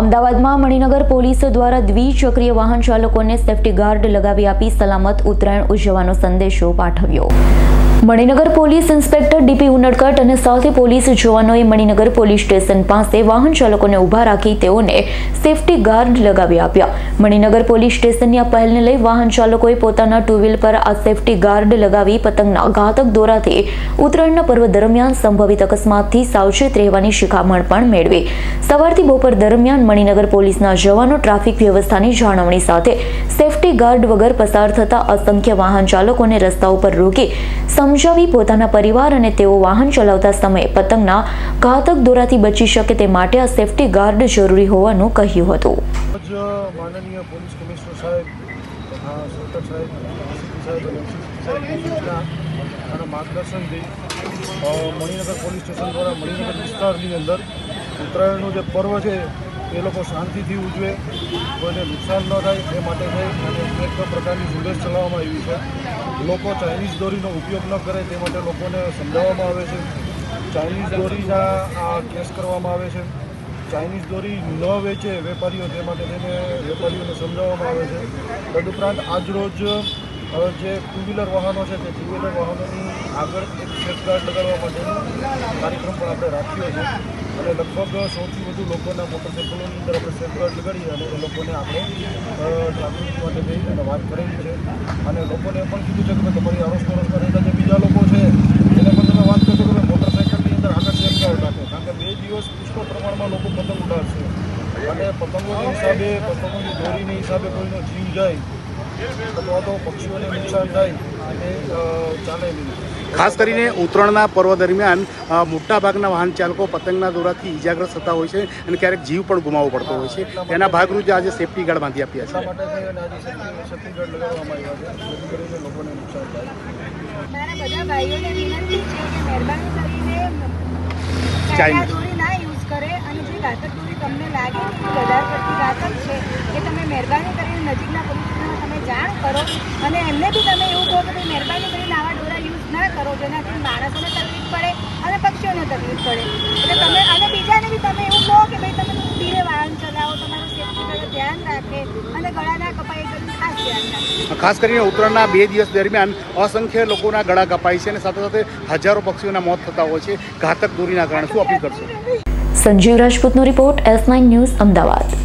અમદાવાદમાં મણિનગર પોલીસ દ્વારા દ્વિચક્રીય વાહન ચાલકોને સેફટી ગાર્ડ લગાવી આપી સલામત ઉત્તરાયણ ઉજવવાનો સંદેશો પાઠવ્યો. Maninagar police inspector DP Unadkat અને સાથે પોલીસ જવાનોએ મણિનગર પોલીસ સ્ટેશન પાસે વાહન ચાલકોને ઊભા રાખી તેઓને સેફટી ગાર્ડ લગાવી આપ્યા. મણિનગર પોલીસ સ્ટેશનની આ પહેલને લઈ વાહન ચાલકોએ પોતાના ટુ વ્હીલ પર આ સેફટી ગાર્ડ લગાવી પતંગના ઘાતક દોરાથી ઉત્તરાયણના પર્વ દરમિયાન સંભવિત અકસ્માતથી સાવચેત રહેવાની શિખામણ પણ મેળવી. સવારથી બપોર દરમિયાન મણિનગર પોલીસના જવાનો ટ્રાફિક વ્યવસ્થાની જાળવણી સાથે સેફટી ગાર્ડ વગર પસાર થતા અસંખ્ય વાહન ચાલકોને રસ્તા ઉપર રોકી સમજાવી પોતાના પરિવાર અને તેઓ વાહન ચલાવતા સમયે પતંગના ઘાતક દોરાથી બચી શકે તે માટે આ સેફટી ગાર્ડ જરૂરી હોવાનું કહ્યું હતું. માનનીય પોલીસ કમિશનર સાહેબ માર્ગદર્શનથી મણિનગર પોલીસ સ્ટેશન દ્વારા મણિનગર વિસ્તારની અંદર ઉત્તરાયણનું જે પર્વ છે એ લોકો શાંતિથી ઉજવે, કોઈને નુકસાન ન થાય, એ માટે થઈ અને એક પ્રકારની ઝુંબેશ ચલાવવામાં આવી છે. લોકો ચાઇનીઝ દોરીનો ઉપયોગ ન કરે, તે માટે લોકોને સમજાવવામાં આવે છે. ચાઇનીઝ દોરીના આ કેસ કરવામાં આવે છે. ચાઇનીઝ દોરી ન વેચે વેપારીઓ, તે માટે તેને વેપારીઓને સમજાવવામાં આવે છે. તદુપરાંત આજરોજ જે ટુ વ્હીલર વાહનો છે, તે ટુ વ્હીલર વાહનોની આગળ એક સેફગાર્ડ લગાડવા માટેનો કાર્યક્રમ પણ આપણે રાખ્યો છે. અને લગભગ સૌથી વધુ લોકોના મોટરસાઇકલોની અંદર આપણે સેફગાર્ડ લગાડી અને એ લોકોને આપણે ટ્રાફિક માટે જઈ અને વાત કરેલી છે. અને લોકોને પણ કીધું છે કે તમારી આરોસ પડોશમાં રહેતા જે બીજા લોકો છે, એને પણ તમે વાત કરશો કે મોટરસાઇકલની અંદર આગળ સેફગાર્ડ રાખે કારણ કે બે દિવસ પુષ્કળ પ્રમાણમાં લોકો પતંગ ઉડાડશે. અને પતંગોના હિસાબે, પતંગોની દોરીના હિસાબે કોઈનો જીવ જાય અથવા તો પક્ષીઓને નુકસાન થાય એ ચાલે નહીં ખાસ કરીને ઉત્તરાયણના પર્વ દરમિયાન મોટા મોટાભાગના વાહન ચાલકો પતંગના દોરાથી ઇજાગ્રસ્ત થતા હોય છે અને ક્યારેક જીવ પણ ગુમાવવો પડતો હોય છે. તેના ભાગરૂપે આજે સેફટી ગાર્ડ બાંધી આપ્યા છે. મહેરબાની કરીને નજીકના પોલીસ જાણ કરો અને એમને બી તમે એવું કહો કે મહેરબાની કરીને આવા દોરા યુઝ ના કરો જેનાથી માણસોને તકલીફ પડે અને પક્ષીઓને તકલીફ પડે. એટલે તમે અને બીજાને બી તમે એવું કહો કે ભાઈ તમે ધીરે વાહન ચલાવો તમારું સેફટી ધ્યાન રાખે અને ગળા ના કપાય ખાસ ધ્યાન રાખે. ખાસ કરીને ઉત્તરાયણના બે દિવસ દરમિયાન અસંખ્ય લોકોના ગળા કપાય છે અને સાથે સાથે હજારો પક્ષીઓના મોત થતા હોય છે. ઘાતક દોરીના કારણે. શું અપીલ કરશો? Sanjeev રાજપૂતનો report S nine news Ahmedabad.